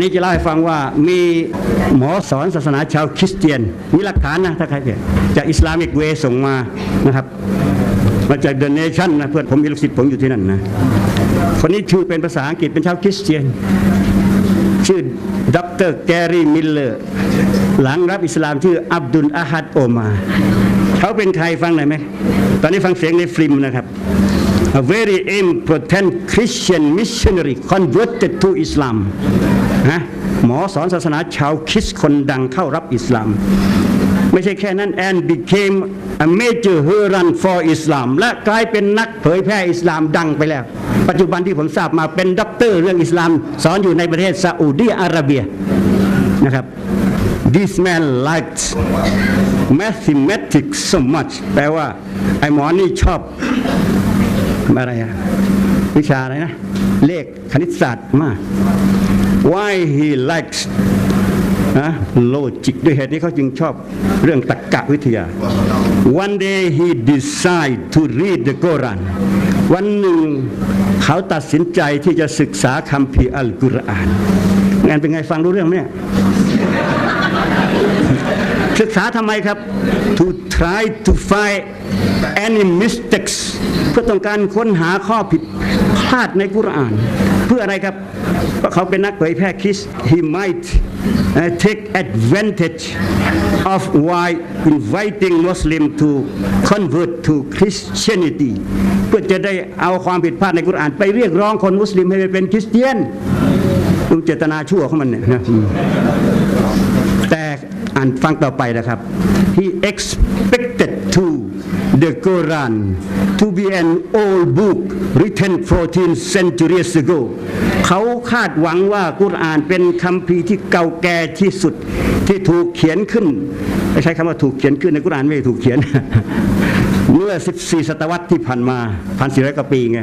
นนี้จะเล่าให้ฟังว่ามีหมอสอนศาสนาชาวคริสเตียน มีหลักฐานนะถ้าใครเห็นจากอิสลามิกเวส่งมานะครับ มาจากเดอะเนชั่นนะเพื่อนผมมีลูกศิษย์ผมอยู่ที่นั่นนะคนนี้ชื่อเป็นภาษาอังกฤษเป็นชาวคริสเตียน ชื่อดรแกรี่มิลเลอร์หลังรับอิสลามชื่ออับดุลอาฮัดโอมา เขาเป็นใครฟังหน่อยไหมตอนนี้ฟังเสียงในฟิล์มนะครับ A very important Christian missionary converted to Islam นะหมอสอนศาสนาชาวคริสต์คนดังเข้ารับอิสลาม ไม่ใช่แค่นั้น and became a major herald for Islam และกลายเป็นนักเผยแพร่อิสลามดังไปแล้ว ปัจจุบันที่ผมทราบมาเป็นด็อกเตอร์เรื่องอิสลาม สอนอยู่ในประเทศซาอุดีอาระเบียนะครับ This man liked mathematics so much แปลว่า ไอ้หมอนี่ชอบ อะไรอะวิชาอะไรนะ เลขคณิตศาสตร์มาก Why he likes นะโลจิกด้วยเหตุนี้เขาจึงชอบเรื่องตรรกะวิทยา One day he decide to read the Quran วันหนึ่งเขาตัดสินใจที่จะศึกษาคัมภีอัลกุรอาน งานเป็นไงฟังรู้เรื่องไหมเนี่ย ศึกษาทำไมครับ to try to find any เพื่อต้องการค้นหาข้อผิดพลาดในกุรอาน เพื่ออะไรครับเพราะเขาเป็นนักเผยแพร่คริสต์ he might uh, take advantage of why inviting Muslim to convert to Christianity เพื่อจะได้เอาความผิดพลาดในกุรอาน ไปเรียกร้องคนมุสลิมให้ไปเป็นคริสเตียนดูเจตนาชั่วของมันเนี่ยนะแต่อ่านฟังต่อไปนะครับ he expected the Quran to be an old book written 14 centuries ago เขาคาดหวังว่ากุรอานเป็นคัมภีที่เก่าแก่ที่สุดที่ถูกเขียนขึ้นไม่ใช้คำว่าถูกเขียนขึ้นในกุรอานไม่ได้ถูกเขียน เมื่อ 14 ศตวรรษที่ผ่านมาพันสี่ร้อยกว่าปีไง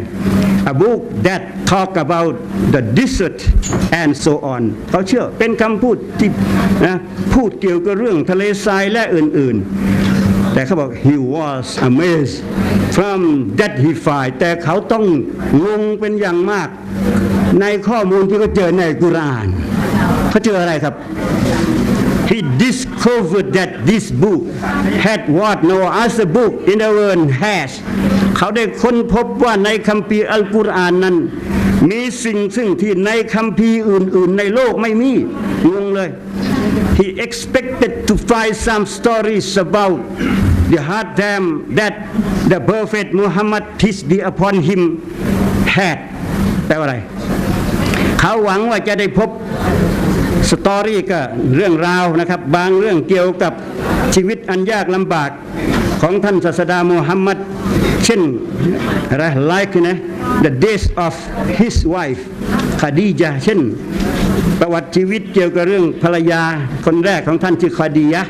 A book that talk about the desert and so on เขาเชื่อเป็นคำพูดที่นะพูดเกี่ยวกับเรื่องทะเลทรายและอื่นๆ แต่เขาบอก he was amazed from that he find แต่เขาต้องงงเป็นอย่างมาก ในข้อมูลที่เขาเจอในกุรอานเขาเจออะไรครับ he discovered that this book had what no other book in the world has เขาได้ค้นพบว่าในคัมภีร์อัลกุรอานนั้น มีสิ่งซึ่งที่ในคัมภีร์อื่น ๆ ในโลกไม่มีงงเลย he expected to find some stories about the hard time that the prophet Muhammad peace be upon him had แปลว่าอะไร เขาหวังว่าจะได้พบสตอรี่ก็เรื่องราวนะครับ บางเรื่องเกี่ยวกับชีวิตอันยากลำบากของท่านศาสดามูฮัมมัดเช่นอะไร like นะ the days of his wife คดีจาเช่น ประวัติชีวิตเกี่ยวกับเรื่องภรรยาคนแรกของท่านชื่อคดียะ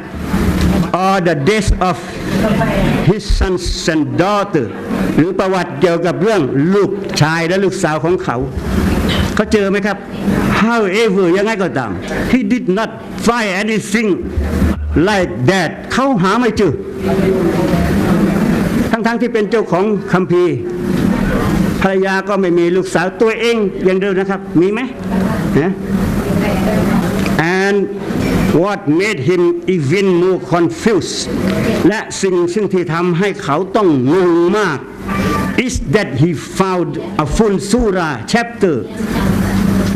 or the days of his sons and daughter หรือประวัติเกี่ยวกับเรื่องลูกชายและลูกสาวของเขา เขาเจอไหมครับ however ยังไงก็ตาม he did not find anything like that เขาหาไม่เจอ ทั้งๆที่เป็นเจ้าของคัมภีร์ภรรยาก็ไม่มีลูกสาวตัวเองอย่างเดิมนะครับ มีไหมนะ and what made him even more confused และสิ่งซึ่งที่ทำให้เขาต้องงงมาก is that he found a full surah chapter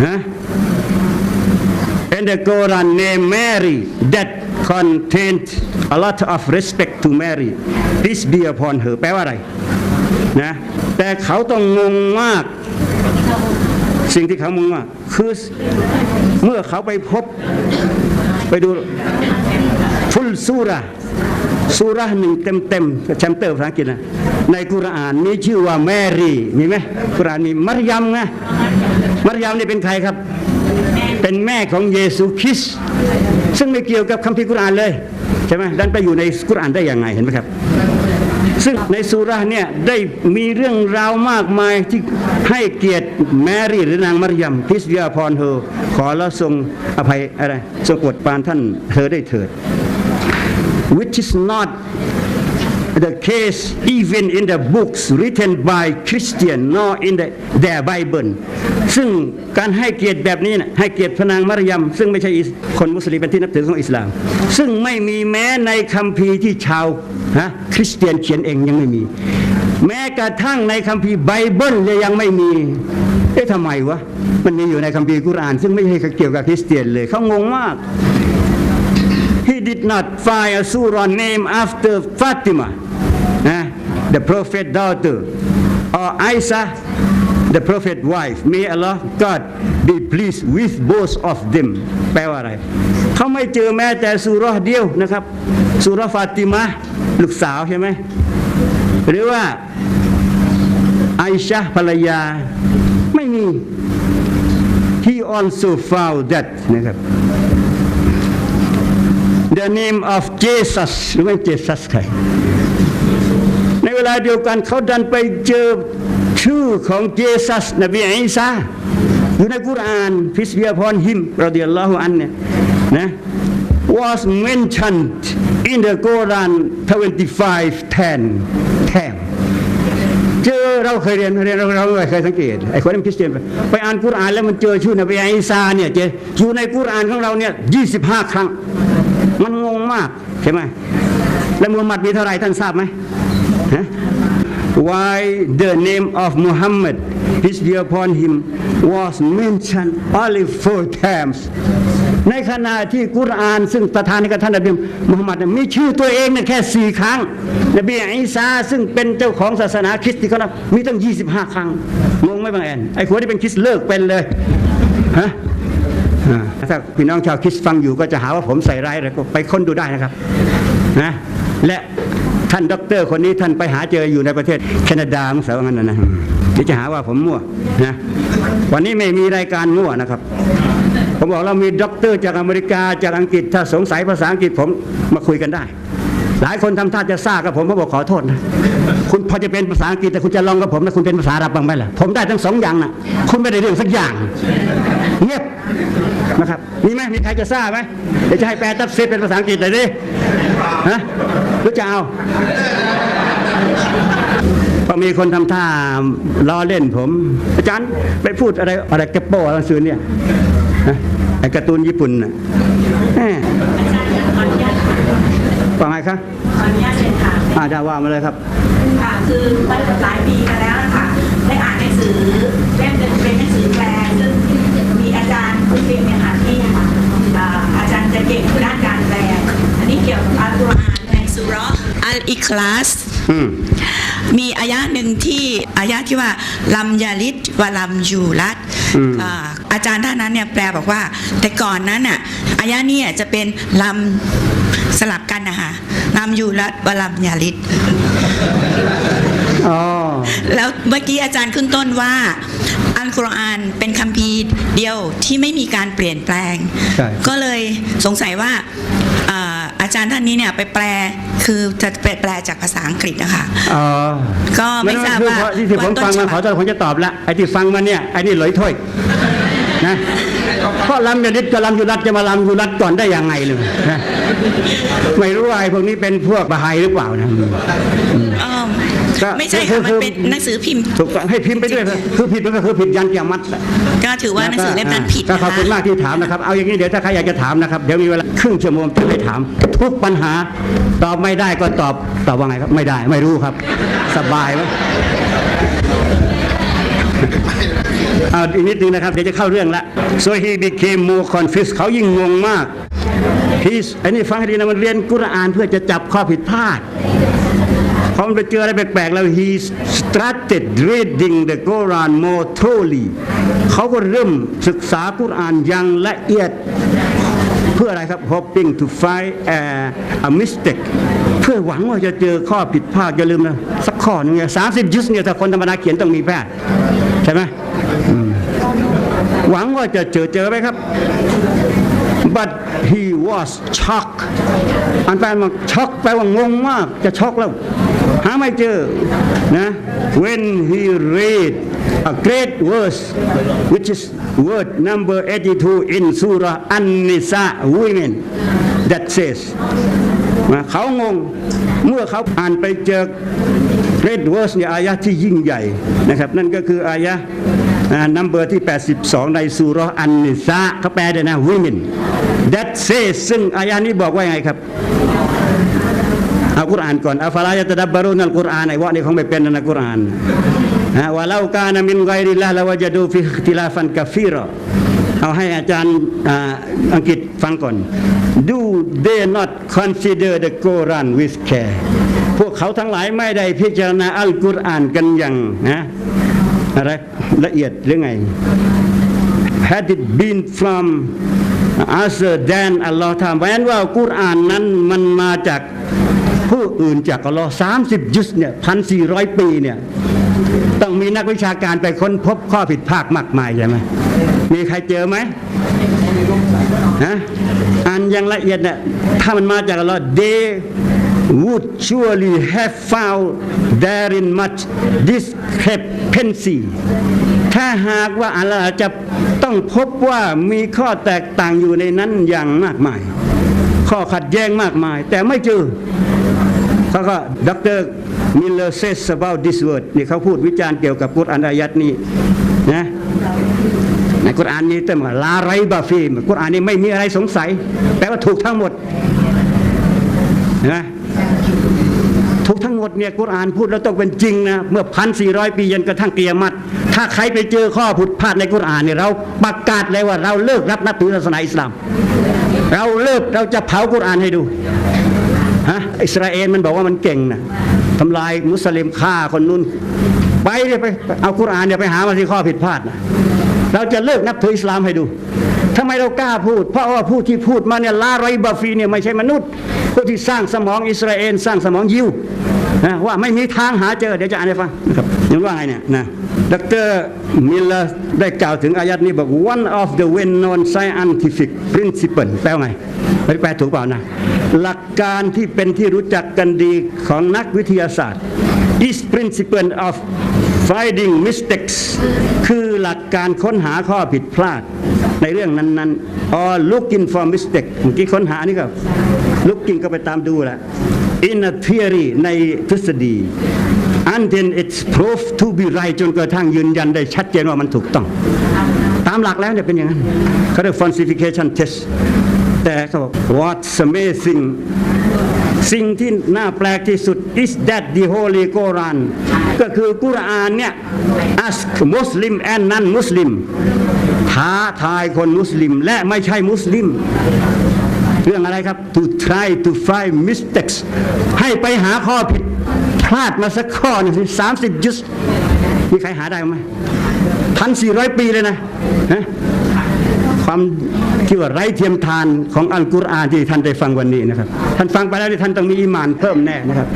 นะ and the Quran named Mary that contained a lot of respect to Mary peace be upon her แปลว่าอะไรนะแต่เขาต้องงงมาก สิ่งที่เขางงมากคือเมื่อเขาไปพบ ไปดูฟุลซูระซูราหนึ่งเต็มเต็มแชมเตอร์ภาษาอังกฤษนะในกุรอานมีชื่อว่าแมรี่มีไหมกุรอานมีมารยมไงมารยมนี่เป็นใครครับ เป็นแม่ของเยซูคริสต์ซึ่งไม่เกี่ยวกับคัมภีร์กุรอานเลยใช่ไหมดันไปอยู่ในกุรอานได้ยังไงเห็นไหมครับ ซึ่งในสุราเนี่ยได้มีเรื่องราวมากมายที่ให้เกียรติแมรี่หรือนางมารยมพิสยาพรเธอ ขอแล้วทรงอภัยอะไรทรงกดปานท่านเธอได้เถิด which is not the case even in the books written by Christian nor in the, their Bible ซึ่งการให้เกียรติแบบนี้นะให้เกียรติพนางมารยม ซึ่งไม่ใช่คนมุสลิมเป็นที่นับถือของอิสลาม ซึ่งไม่มีแม้ในคัมภีร์ที่ชาวฮะคริสเตียนเขียนเองยังไม่มี แม้กระทั่งในคัมภีร์ไบเบิลเนี่ยยังไม่มีเอ๊ะทำไมวะ มันมีอยู่ในคัมภีร์กุราน ซึ่งไม่ใช่เกี่ยวกับคริสเตียนเลยเขางงมาก did not find a surah name after Fatima, eh, the prophet daughter, or Isa, the prophet wife. May Allah God be pleased with both of them. แปลว่าอะไร เขาไม่เจอแม้แต่สุรห์เดียวนะครับสุรฟาติมาลูกสาวใช่ไหม หรือว่าไอชาภรรยา ไม่มี He also found that นะครับ the name of Jesus หรือไม่ Jesus ใคร ในเวลาเดียวกันเขาดันไปเจอชื่อของเจสัสนบีอิสาอยู่ในกุรอานพิสเบียพรหิมรดิยัลลอฮุอันเนี่ยนะ was mentioned in the Quran 25 10 10เจอเราเคยเรียนเรียนเราเราเคยสังเกตไอ้คนนั้นคริสเตียนไปอ่านกุรอานแล้วมันเจอชื่อนบีอิสาเนี่ยเจออยู่ในกุรอานของเราเนี่ย25 ครั้ง มันงงมากใช่ไหมแล้วมุฮัมมัดมีเท่าไรท่านทราบไหมฮะ Why the name of Muhammad peace be upon him was mentioned only four times ในขณะที่กุรอาน ซึ่งประทานให้กับท่านนบีมุฮัมมัดเนี่ยมีชื่อตัวเองเนี่ยแค่สี่ครั้ง นบีอิสาซึ่งเป็นเจ้าของศาสนาคริสต์ที่เขานับมีตั้ง 25 ครั้งงงไหมบางแอนไอ้คนที่เป็นคริสต์เลิกเป็นเลยฮะ ถ้าพี่น้องชาวคริสต์ฟังอยู่ก็จะหาว่าผมใส่ร้ายอะไรก็ไปค้นดูได้นะครับนะและท่านด็อกเตอร์คนนี้ท่านไปหาเจออยู่ในประเทศแคนาดามั้งเสางั้นนะนะเดี๋ยวจะหาว่าผมมั่วนะวันนี้ไม่มีรายการมั่วนะครับ ผมบอกเรามีด็อกเตอร์จากอเมริกาจากอังกฤษถ้าสงสัยภาษาอังกฤษผมมาคุยกันได้ หลายคนทำท่าจะซ่ากับผมผมบอกขอโทษนะคุณพอจะเป็นภาษาอังกฤษแต่คุณจะลองกับผมนะคุณเป็นภาษาอาหรับบ้างไหมล่ะผมได้ทั้งสองอย่างนะคุณไม่ได้เรื่องสักอย่างเงียบ นะครับมีไหมมีใครจะทราบไหมเดี๋ยวจะให้แปลตับเซตเป็นภาษาอังกฤษหน่อยดิฮะหรือจะเอาพอมีคนทำท่าล้อเล่นผม อาจารย์ไปพูดอะไรอะไรแกปโป้อะไรซื้อเนี่ยฮะไอ้การ์ตูนญี่ปุ่นน่ะแหมว่าไงครับขออนุญาตเรียนถามอาจารย์ว่ามาเลยครับค่ะคือมันหลายปีมาแล้วนะคะได้อ่านหนังสือเล่มหนึ่งเป็นหนังสือแปลซึ่งมีอาจารย์คุณพิมพ์เนี่ย อัลอิคลาสอืมมีอายะหนึ่งที่อายะที่ว่าลัมยาลิดวะลัมยูรัตอืมอ่าอาจารย์ท่านนั้นเนี่ยแปลบอกว่า แต่ก่อนนั้นอะอายะเนี่ยจะเป็นลัมสลับกันนะคะลัมยูรัตวะลัมยาลิดอ๋อแล้วเมื่อกี้อาจารย์ขึ้นต้นว่าอัลกุรอานเป็นคัมภีร์เดียวที่ไม่มีการเปลี่ยนแปลงใช่ก็เลยสงสัยว่าอ่าอา จารย์ท่านนี้เนี่ยไปแปลคือจะไปแปลจากภาษาอังกฤษนะคะอ๋อก็ไม่ทราบว่าคือที่ที่ผมฟังมาขอโทษผมจะตอบละไอ้ที่ฟังมาเนี่ยไอ้นี่หลอยถ้วยนะเพราะลำยาดิษกับลำยุรัตจะมาลำยุรัตก่อนได้ยังไงเลยนะไม่รู้ว่าไอ้พวกนี้เป็นพวกบาไฮหรือเปล่านะอ้อก็ ไม่ใช่คืค่ะอมันคือเป็นหนังสือพิมพ์ ถูกต้องให้พิมพ์ไปด้วยครับคือผิดมันก็คือผิดยันเกียมัดแหละก็ถือว่าหนังสือเล่มนั้นผิดก็นะขอบคุณคะมากที่ถามนะครับเอาอย่างนี้เดี๋ยวถ้าใครอยากจะถามนะครับเดี๋ยวมีเวลาครึ่งชั่วโมงจะให้ถาม ทุกปัญหาตอบไม่ได้ก็ตอบตอบว่าไงครับไม่ได้ไม่รู้ครับ สบายไหมเอาอีกนิดนึงนะครับเดี๋ยวจะเข้าเรื่องละ so he became more confused เขายิ่งงงมาก he's อันนี้ฟังให้ดีนะมันเรียนกุรอานเพื่อจะจับข้อผิดพลาด พอมันไปเจออะไรแปลกๆแล้ว he started reading the Quran more thoroughly เขาก็เริ่มศึกษากุรอานอย่างละเอียด เพื่ออะไรครับ hoping to find a, a mistake เพื่อหวังว่าจะเจอข้อผิดพลาดอย่าลืมนะสักข้อหนึงเนี่ยสามสิบยุสเนี่ยถ้าคนธรรมดาเขียนต้องมีแพทย์ใช่ไหมอืมหวังว่าจะเจอเจอไหมครับ but he was shocked อันแปลว่าช็อกแปลว่างงมากจะช็อกแล้ว หาไม่เจอนะ when he read a great verse which is word number 82 in Surah An-Nisa women that says เขางงเมื่อเขาอ่านไปเจอ Great Verse เนี่ยอายะที่ยิ่งใหญ่นะครับ นั่นก็คืออายะนัมเบอร์ที่ 82 ในสุรอันนิสาเขาแปลด้วยนะ women that says ซึ่งอายะนี้บอกว่ายังไงครับ เอากุรอานก่อนอัฟลายะตะดับบารุนัลกุรอานไอ้วะนี่คงไม่เป็นนะกุรอานฮะวะลากานะมินไกริลลาละวะจดูฟิอิคติลาฟันกะฟีรอเอาให้อาจารย์อังกฤษฟังก่อน Do they not consider the Quran with care พวกเขาทั้งหลายไม่ได้พิจารณาอัลกุรอานกันอย่างนะอะไรละเอียดหรือไง had it been from other than Allah ถามเพราะฉะนั้นว่ากุรอานนั้นมันมาจาก ผู้อื่นจากอัลลอฮ์สามสิบยุสเนี่ยพันสี่ร้อยปีเนี่ยต้องมีนักวิชาการไปค้นพบข้อผิดพลาดมากมายใช่ไหมมีใครเจอไหมฮะอ่านอย่างละเอียดเนี่ยถ้ามันมาจากอัลลอฮ์ they would surely have found therein much discrepancy ถ้าหากว่าอัลลอฮ์จะต้องพบว่ามีข้อแตกต่างอยู่ในนั้นอย่างมากมาย ข้อขัดแย้งมากมาย แต่ไม่เจอ เขาก็ดรมิลเลอร์ says about this word นี่เขาพูดวิจารณ์เกี่ยวกับกุรอานอายัดนี้นะในกุรอานนี้เต็มว่าลาไรบาฟีมกุรอานนี้ไม่มีอะไรสงสัย แปลว่าถูกทั้งหมดนไหมถูกทั้งหมดเนี่ยกุรอานพูดแล้วต้องเป็นจริงนะเมื่อพันสี่ร้อยปียันกระทั่งเกียรติถ้าใครไปเจอข้อผิดพลาดในกุรอานเนี่ยเราประกาศเลยว่าเราเลิกรับนับถือศาสนาอิสลาม เราเลิกเราจะเผากุรอานให้ดู ฮะอิสราเอลมันบอกว่ามันเก่งนะทำลายมุสลิมฆ่าคนนู้นไปเลยไปเอากุรานเนี่ยไปหามาที่ข้อผิดพลาดนะเราจะเลิกนับถืออิสลามให้ดูทำไมเรากล้าพูด เพราะว่าผู้ที่พูดมาเนี่ยลาไรบาฟีเนี่ยไม่ใช่มนุษย์ ผู้ที่สร้างสมองอิสราเอลสร้างสมองยิวนะว่าไม่มีทางหาเจอ เดี๋ยวจะอ่านให้ฟังนะครับยังว่าไงเนี่ยนะดรมิลเลอร์ได้กล่าวถึงอายัดนี้บอก one of the well known scientific principle แปลว่าไงไม่แปลถูกเปล่านะ หลักการที่เป็นที่รู้จักกันดีของนักวิทยาศาสตร์ is principle of finding mistakes คือหลักการค้นหาข้อผิดพลาดในเรื่องนั้นๆ or looking for mistake เมื่อกี้ค้นหานี่ก็ looking ก็ไปตามดูแหละ in a theory ในทฤษฎี until it's proved to be right จนกระทั่งยืนยันได้ชัดเจนว่ามันถูกต้อง ตามหลักแล้วเนี่ยเป็นอย่างนั้นเขาเรียก falsification test แต่เขาบอก what's amazing สิ่งที่น่าแปลกที่สุด is that the Holy Quran ก็คือกุรอานเนี่ย ask Muslim and non Muslim ท้าทายคนมุสลิม และไม่ใช่มุสลิม เรื่องอะไรครับ to try to find mistakes ให้ไปหาข้อผิดพลาดมาสักข้อหนึงสามสิบยุสมีใครหาได้ไหมพันสี่ร้อยปีเลยนะะ ความที่ว่าไร้เทียมทานของอัลกุรอานที่ท่านได้ฟังวันนี้นะครับ ท่านฟังไปแล้วท่านต้องมีอิมานเพิ่มแน่นะครับ